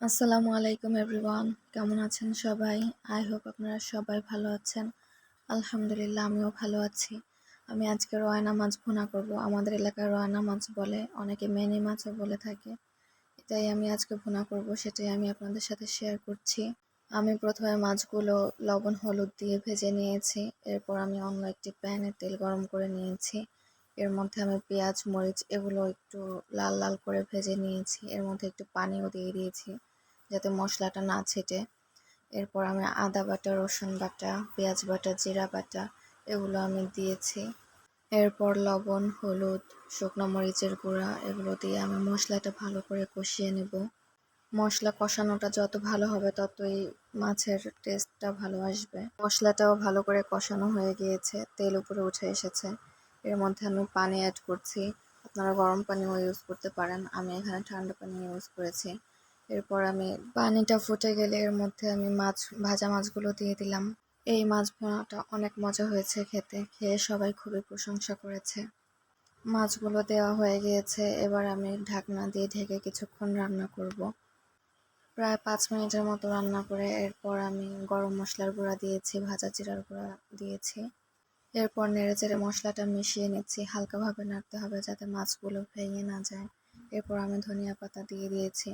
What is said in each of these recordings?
আসসালামু আলাইকুম এভরিওয়ান। কেমন আছেন সবাই? আই হোপ আপনারা সবাই ভালো আছেন। আলহামদুলিল্লাহ, আমিও ভালো আছি। আমি আজকে রয়না মাছ ভুনা করব। আমাদের এলাকায় রয়না মাছ বলে, অনেকে মেনি মাছও বলে থাকে। এটাই আমি আজকে ভুনা করব, সেটাই আমি আপনাদের সাথে শেয়ার করছি। আমি প্রথমে মাছগুলো লবণ, হলুদ দিয়ে ভেজে নিয়েছি। এরপর আমি অন্য একটি প্যানে তেল গরম করে নিয়েছি। এর মধ্যে আমি পেঁয়াজ, মরিচ, এগুলো একটু লাল লাল করে ভেজে নিয়েছি। এর মধ্যে একটু পানিও দিয়ে দিয়েছি। যাতে মশলাটা না ছেটে। এরপর আমি আদা বাটা, রসুন বাটা, পেঁয়াজ বাটা, জিরা বাটা এগুলো আমি দিয়েছি। এরপর লবণ, হলুদ, শুকনো মরিচের গুঁড়া এগুলো দিয়ে আমি মশলাটা ভালো করে কষিয়ে নেব। মশলা কষানোটা যত ভালো হবে ততই মাছের টেস্টটা ভালো আসবে। মশলাটাও ভালো করে কষানো হয়ে গিয়েছে, তেল উপরে উঠে এসেছে। এর মধ্যে আমি পানি অ্যাড করছি। আপনারা গরম পানিও ইউজ করতে পারেন। আমি এখানে ঠান্ডা পানি ইউজ করেছি। এরপর আমি পানিটা ফুটে গেলে এর মধ্যে আমি মাছ, ভাজা মাছগুলো দিয়ে দিলাম। এই মাছ ভোনাটা অনেক মজা হয়েছে খেতে, খেয়ে সবাই খুবই প্রশংসা করেছে। মাছগুলো দেওয়া হয়ে গিয়েছে, এবার আমি ঢাকনা দিয়ে ঢেকে কিছুক্ষণ রান্না করব। প্রায় পাঁচ মিনিটের মতো রান্না করে এরপর আমি গরম মশলার গুঁড়া দিয়েছি, ভাজা জিরার গুঁড়া দিয়েছি। এরপর নেড়ে চেড়ে মশলাটা মিশিয়ে নিচ্ছি, হালকাভাবে নাড়তে হবে যাতে মাছগুলো ভেঙে না যায়। এরপর আমি ধনিয়া পাতা দিয়ে দিয়েছি।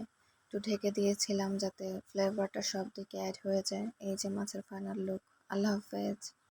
একটু ঢেকে দিয়েছিলাম যাতে ফ্লেভারটা সব দিকে অ্যাড হয়ে যায়। এই যে মাছের ফাইনাল লুক আল্লাহ হাফেজ।